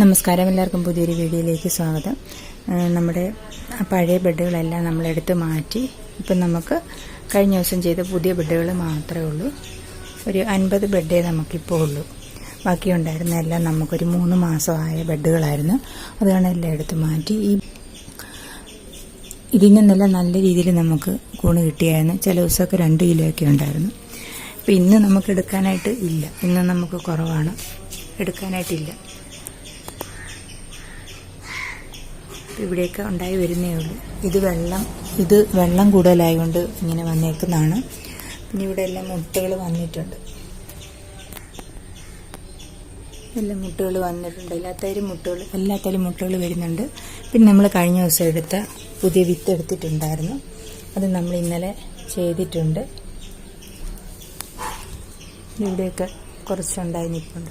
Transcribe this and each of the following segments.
നമസ്കാരം എല്ലാവർക്കും പുതിയൊരു വീഡിയോയിലേക്ക് സ്വാഗതം. നമ്മുടെ പഴയ ബെഡുകളെല്ലാം നമ്മളെടുത്ത് മാറ്റി ഇപ്പം നമുക്ക് കഴിഞ്ഞ ദിവസം ചെയ്ത പുതിയ ബെഡുകൾ മാത്രമേ ഉള്ളൂ. ഒരു അൻപത് ബെഡേ നമുക്കിപ്പോൾ ഉള്ളൂ. ബാക്കിയുണ്ടായിരുന്ന എല്ലാം നമുക്കൊരു മൂന്ന് മാസമായ ബെഡുകളായിരുന്നു. അതാണ് എല്ലാം എടുത്ത് മാറ്റി. ഈ ഇതിൽ നിന്നെല്ലാം നല്ല രീതിയിൽ നമുക്ക് കൂണ് കിട്ടിയായിരുന്നു. ചില ദിവസമൊക്കെ രണ്ട് കിലോയൊക്കെ ഉണ്ടായിരുന്നു. അപ്പം ഇന്ന് നമുക്ക് എടുക്കാനായിട്ട് ഇല്ല. ഇന്ന് നമുക്ക് കുറവാണ്. എടുക്കാനായിട്ടില്ല. ഇവിടെയൊക്കെ ഉണ്ടായി വരുന്നേ ഉള്ളൂ. ഇത് വെള്ളം ഇത് വെള്ളം കൂടുതലായതുകൊണ്ട് ഇങ്ങനെ വന്നേക്കുന്നതാണ്. പിന്നെ ഇവിടെ എല്ലാം മുട്ടകൾ വന്നിട്ടുണ്ട്. എല്ലാം മുട്ടകൾ വന്നിട്ടുണ്ട്. എല്ലാത്തരും മുട്ടകൾ എല്ലാത്തരും മുട്ടകൾ വരുന്നുണ്ട്. പിന്നെ നമ്മൾ കഴിഞ്ഞ ദിവസം എടുത്ത പുതിയ വിത്ത് എടുത്തിട്ടുണ്ടായിരുന്നു. അത് നമ്മൾ ഇന്നലെ ചെയ്തിട്ടുണ്ട്. ഇവിടെയൊക്കെ കുറച്ചുണ്ടായി നിൽപ്പുണ്ട്.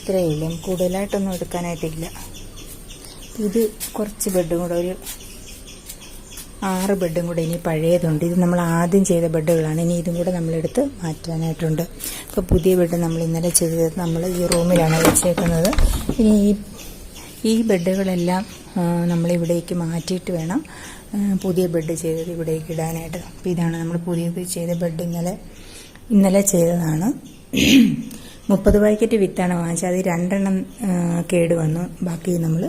ഇത്രയേ ഉള്ളൂ. കൂടുതലായിട്ടൊന്നും എടുക്കാനായിട്ടില്ല. ഇത് കുറച്ച് ബെഡും കൂടെ ഒരു ആറ് ബെഡും കൂടെ ഇനി പഴയതുണ്ട്. ഇത് നമ്മൾ ആദ്യം ചെയ്ത ബെഡുകളാണ്. ഇനി ഇതും കൂടെ നമ്മളെടുത്ത് മാറ്റാനായിട്ടുണ്ട്. ഇപ്പോൾ പുതിയ ബെഡ് നമ്മൾ ഇന്നലെ ചെയ്തത് നമ്മൾ ഈ റൂമിലാണ് വെച്ചേക്കുന്നത്. ഇനി ഈ ഈ ബെഡുകളെല്ലാം നമ്മളിവിടേക്ക് മാറ്റിയിട്ട് വേണം പുതിയ ബെഡ് ചെയ്തത് ഇവിടേക്ക് ഇടാനായിട്ട്. അപ്പോൾ ഇതാണ് നമ്മൾ പുതിയത് ചെയ്ത ബെഡ് ഇന്നലെ ഇന്നലെ ചെയ്തതാണ്. മുപ്പത് പാക്കറ്റ് വിത്താണ് വാങ്ങിച്ചത്. അത് രണ്ടെണ്ണം കേട് വന്നു. ബാക്കി നമ്മൾ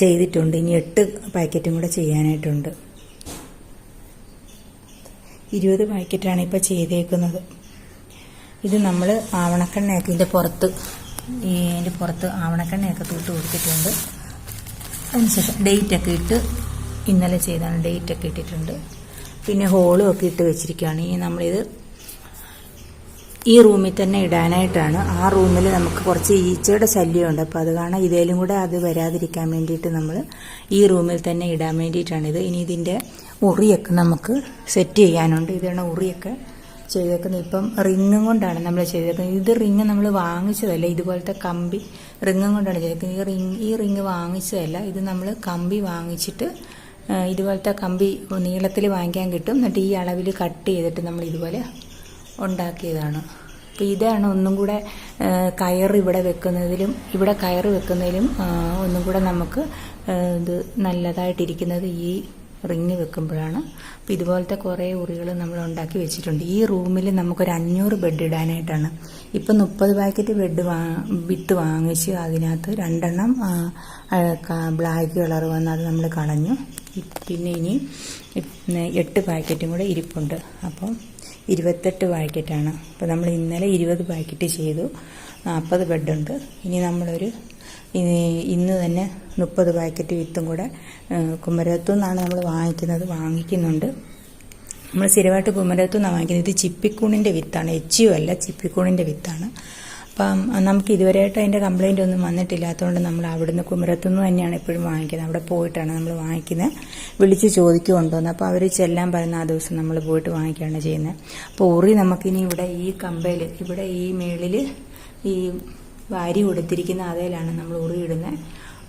ചെയ്തിട്ടുണ്ട്. ഇനി എട്ട് പാക്കറ്റും കൂടെ ചെയ്യാനായിട്ടുണ്ട്. ഇരുപത് പാക്കറ്റാണ് ഇപ്പോൾ ചെയ്തേക്കുന്നത്. ഇത് നമ്മൾ ആവണക്കെണ്ണയൊക്കെ ഇതിന്റെ പുറത്ത് ഇതിന്റെ പുറത്ത് ആവണക്കെണ്ണയൊക്കെ തൂട്ട് കൊടുത്തിട്ടുണ്ട്. അതിനുശേഷം ഡേറ്റൊക്കെ ഇട്ട് ഇന്നലെ ചെയ്താണ് ഡേറ്റൊക്കെ ഇട്ടിട്ടുണ്ട്. പിന്നെ ഹോളും ഒക്കെ ഇട്ട് വെച്ചിരിക്കുകയാണ്. ഈ നമ്മളിത് ഈ റൂമിൽ തന്നെ ഇടാനായിട്ടാണ്. ആ റൂമിൽ നമുക്ക് കുറച്ച് ഈച്ചയുടെ ശല്യമുണ്ട്. അപ്പോൾ അത് കാരണം ഇതേലും കൂടെ അത് വരാതിരിക്കാൻ വേണ്ടിയിട്ട് നമ്മൾ ഈ റൂമിൽ തന്നെ ഇടാൻ വേണ്ടിയിട്ടാണ് ഇത് ഇനി ഇതിന്റെ ഉറിയൊക്കെ നമുക്ക് സെറ്റ് ചെയ്യാനുണ്ട്. ഇതാണ് ഉറിയൊക്കെ ചെയ്തേക്കുന്നത്. ഇപ്പം റിങ്ങും കൊണ്ടാണ് നമ്മൾ ചെയ്തേക്കുന്നത്. ഇത് റിങ് നമ്മൾ വാങ്ങിച്ചതല്ല. ഇതുപോലത്തെ കമ്പി റിങ്ങും കൊണ്ടാണ് ചെയ്തേക്കുന്നത്. ഈ റിങ് ഈ റിങ് വാങ്ങിച്ചതല്ല. ഇത് നമ്മൾ കമ്പി വാങ്ങിച്ചിട്ട് ഇതുപോലത്തെ കമ്പി നീളത്തിൽ വാങ്ങിക്കാൻ കിട്ടും. എന്നിട്ട് ഈ അളവിൽ കട്ട് ചെയ്തിട്ട് നമ്മൾ ഇതുപോലെ ഉണ്ടാക്കിയതാണ്. അപ്പോൾ ഇതാണ് ഒന്നും കൂടെ കയർ ഇവിടെ വെക്കുന്നതിലും ഇവിടെ കയർ വെക്കുന്നതിലും ഒന്നും കൂടെ നമുക്ക് ഇത് നല്ലതായിട്ടിരിക്കുന്നത് ഈ റിങ് വെക്കുമ്പോഴാണ്. അപ്പോൾ ഇതുപോലത്തെ കുറേ ഉറികൾ നമ്മൾ ഉണ്ടാക്കി വെച്ചിട്ടുണ്ട്. ഈ റൂമിൽ നമുക്കൊരു അഞ്ഞൂറ് ബെഡ് ഇടാനായിട്ടാണ്. ഇപ്പം മുപ്പത് പാക്കറ്റ് ബെഡ് വാ വിത്ത് വാങ്ങിച്ച് അതിനകത്ത് രണ്ടെണ്ണം ബ്ലാക്ക് കളർ വന്ന് അത് നമ്മൾ കളഞ്ഞു. പിന്നെ ഇനി എട്ട് പാക്കറ്റും കൂടെ ഇരിപ്പുണ്ട്. അപ്പോൾ ഇരുപത്തെട്ട് പാക്കറ്റാണ്. അപ്പോൾ നമ്മൾ ഇന്നലെ ഇരുപത് പാക്കറ്റ് ചെയ്തു. നാൽപ്പത് ബെഡുണ്ട്. ഇനി നമ്മളൊരു ഇനി ഇന്ന് തന്നെ മുപ്പത് പാക്കറ്റ് വിത്തും കൂടെ കുമരത്തു നിന്നാണ് നമ്മൾ വാങ്ങിക്കുന്നത് വാങ്ങിക്കുന്നുണ്ട്. നമ്മൾ സ്ഥിരമായിട്ട് കുമരത്തു നിന്നാണ് വാങ്ങിക്കുന്നത്. ഇത് ചിപ്പിക്കൂണിന്റെ വിത്താണ്. എച്ച് യു അല്ല ചിപ്പിക്കൂണിന്റെ വിത്താണ്. അപ്പം നമുക്ക് ഇതുവരെയായിട്ട് അതിന്റെ കംപ്ലൈന്റ് ഒന്നും വന്നിട്ടില്ലാത്തതുകൊണ്ട് നമ്മൾ അവിടുന്ന് കുമരത്തു നിന്ന് തന്നെയാണ് എപ്പോഴും വാങ്ങിക്കുന്നത്. അവിടെ പോയിട്ടാണ് നമ്മൾ വാങ്ങിക്കുന്നത്. വിളിച്ച് ചോദിക്കുകൊണ്ടോന്ന് അപ്പോൾ അവർ ചെല്ലാൻ പറയുന്ന ആ ദിവസം നമ്മൾ പോയിട്ട് വാങ്ങിക്കുകയാണ് ചെയ്യുന്നത്. അപ്പോൾ ഉറി നമുക്കിനി ഇവിടെ ഈ കമ്പയിൽ ഇവിടെ ഈ മേളിൽ ഈ വാരി കൊടുത്തിരിക്കുന്ന അതേലാണ് നമ്മൾ ഉറി ഇടുന്നത്.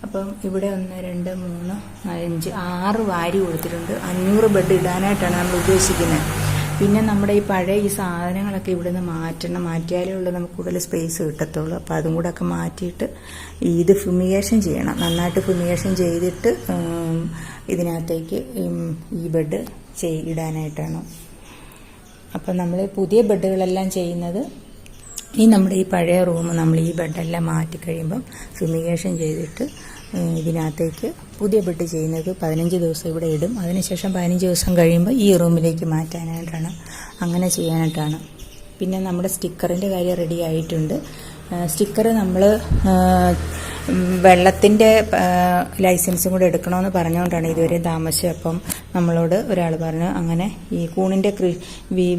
അപ്പം ഇവിടെ ഒന്ന് രണ്ട് മൂന്ന് അഞ്ച് ആറ് വാരി കൊടുത്തിട്ടുണ്ട് അഞ്ഞൂറ് ബെഡ് ഇടാനായിട്ടാണ് നമ്മൾ ഉദ്ദേശിക്കുന്നത്. പിന്നെ നമ്മുടെ ഈ പഴയ ഈ സാധനങ്ങളൊക്കെ ഇവിടെ നിന്ന് മാറ്റണം. മാറ്റിയാലേ ഉള്ളൂ നമുക്ക് കൂടുതൽ സ്പേസ് കിട്ടത്തുള്ളൂ. അപ്പോൾ അതും കൂടെ ഒക്കെ മാറ്റിയിട്ട് ഇത് ഫുമിഗേഷൻ ചെയ്യണം. നന്നായിട്ട് ഫുമിഗേഷൻ ചെയ്തിട്ട് ഇതിനകത്തേക്ക് ഈ ബെഡ് ചെയ് ഇടാനായിട്ടാണ്. അപ്പം നമ്മൾ പുതിയ ബെഡുകളെല്ലാം ചെയ്യുന്നത് ഈ നമ്മുടെ ഈ പഴയ റൂം നമ്മൾ ഈ ബെഡെല്ലാം മാറ്റി കഴിയുമ്പം ഫുമിഗേഷൻ ചെയ്തിട്ട് ഇതിനകത്തേക്ക് പുതിയ ബെഡ് ചെയ്യുന്നത് പതിനഞ്ച് ദിവസം ഇവിടെ ഇടും. അതിനുശേഷം പതിനഞ്ച് ദിവസം കഴിയുമ്പോൾ ഈ റൂമിലേക്ക് മാറ്റാനായിട്ടാണ് അങ്ങനെ ചെയ്യാനായിട്ടാണ്. പിന്നെ നമ്മുടെ സ്റ്റിക്കറിന്റെ കാര്യം റെഡി ആയിട്ടുണ്ട്. സ്റ്റിക്കർ നമ്മൾ വെള്ളത്തിന്റെ ലൈസൻസും കൂടെ എടുക്കണമെന്ന് പറഞ്ഞുകൊണ്ടാണ് ഇതുവരെ താമസിച്ചത്. അപ്പം നമ്മളോട് ഒരാൾ പറഞ്ഞു അങ്ങനെ ഈ കൂണിന്റെ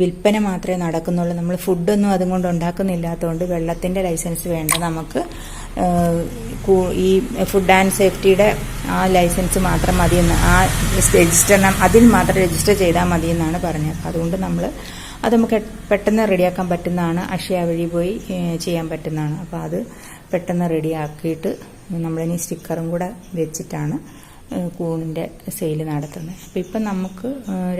വിൽപ്പന മാത്രമേ നടക്കുന്നുള്ളൂ. നമ്മൾ ഫുഡൊന്നും അതും കൊണ്ട് ഉണ്ടാക്കുന്നില്ലാത്തതുകൊണ്ട് വെള്ളത്തിന്റെ ലൈസൻസ് വേണ്ട. നമുക്ക് ഈ ഫുഡ് ആൻഡ് സേഫ്റ്റിയുടെ ആ ലൈസൻസ് മാത്രം മതിയെന്ന് ആ രജിസ്റ്റർ അതിൽ മാത്രം രജിസ്റ്റർ ചെയ്താൽ മതിയെന്നാണ് പറഞ്ഞത്. അതുകൊണ്ട് നമ്മൾ അത് നമുക്ക് പെട്ടെന്ന് റെഡിയാക്കാൻ പറ്റുന്നതാണ്. അക്ഷയ വഴി പോയി ചെയ്യാൻ പറ്റുന്നതാണ്. അപ്പോൾ അത് പെട്ടെന്ന് റെഡിയാക്കിയിട്ട് നമ്മളിനി സ്റ്റിക്കറും കൂടെ വെച്ചിട്ടാണ് കൂണിന്റെ സെയിൽ നടത്തുന്നത് അപ്പോൾ ഇപ്പം നമുക്ക്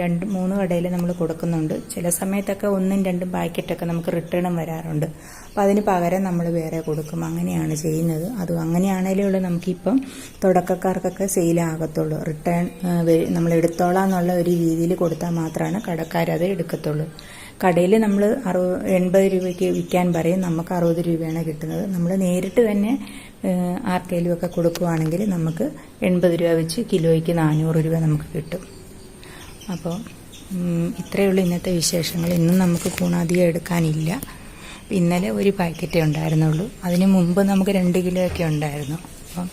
രണ്ട് മൂന്ന് കടയിൽ നമ്മൾ കൊടുക്കുന്നുണ്ട്. ചില സമയത്തൊക്കെ ഒന്നും രണ്ടും പാക്കറ്റൊക്കെ നമുക്ക് റിട്ടേണും വരാറുണ്ട്. അപ്പോൾ അതിന് പകരം നമ്മൾ വേറെ കൊടുക്കും. അങ്ങനെയാണ് ചെയ്യുന്നത്. അത് അങ്ങനെയാണേലേ ഉള്ളൂ നമുക്കിപ്പം തുടക്കക്കാർക്കൊക്കെ സെയിലാകത്തുള്ളൂ റിട്ടേൺ നമ്മൾ എടുത്തോളാം എന്നുള്ള ഒരു രീതിയിൽ കൊടുത്താൽ മാത്രമാണ് കടക്കാരത് എടുക്കത്തുള്ളൂ. കടയിൽ നമ്മൾ അറുപത് എൺപത് രൂപയ്ക്ക് വിൽക്കാൻ പറയും. നമുക്ക് അറുപത് രൂപയാണ് കിട്ടുന്നത്. നമ്മൾ നേരിട്ട് തന്നെ ആർക്കെങ്കിലും ഒക്കെ കൊടുക്കുവാണെങ്കിൽ നമുക്ക് എൺപത് രൂപ വെച്ച് കിലോയ്ക്ക് നാനൂറ് രൂപ നമുക്ക് കിട്ടും. അപ്പോൾ ഇത്രയുള്ള ഇന്നത്തെ വിശേഷങ്ങൾ. ഇന്നും നമുക്ക് കൂണാധികം എടുക്കാനില്ല. ഇന്നലെ ഒരു പാക്കറ്റേ ഉണ്ടായിരുന്നുള്ളൂ. അതിന് മുമ്പ് നമുക്ക് രണ്ട് കിലോയൊക്കെ ഉണ്ടായിരുന്നു. അപ്പം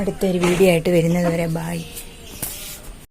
അടുത്തൊരു വീഡിയോ ആയിട്ട് വരുന്നത് വരെ ബായ്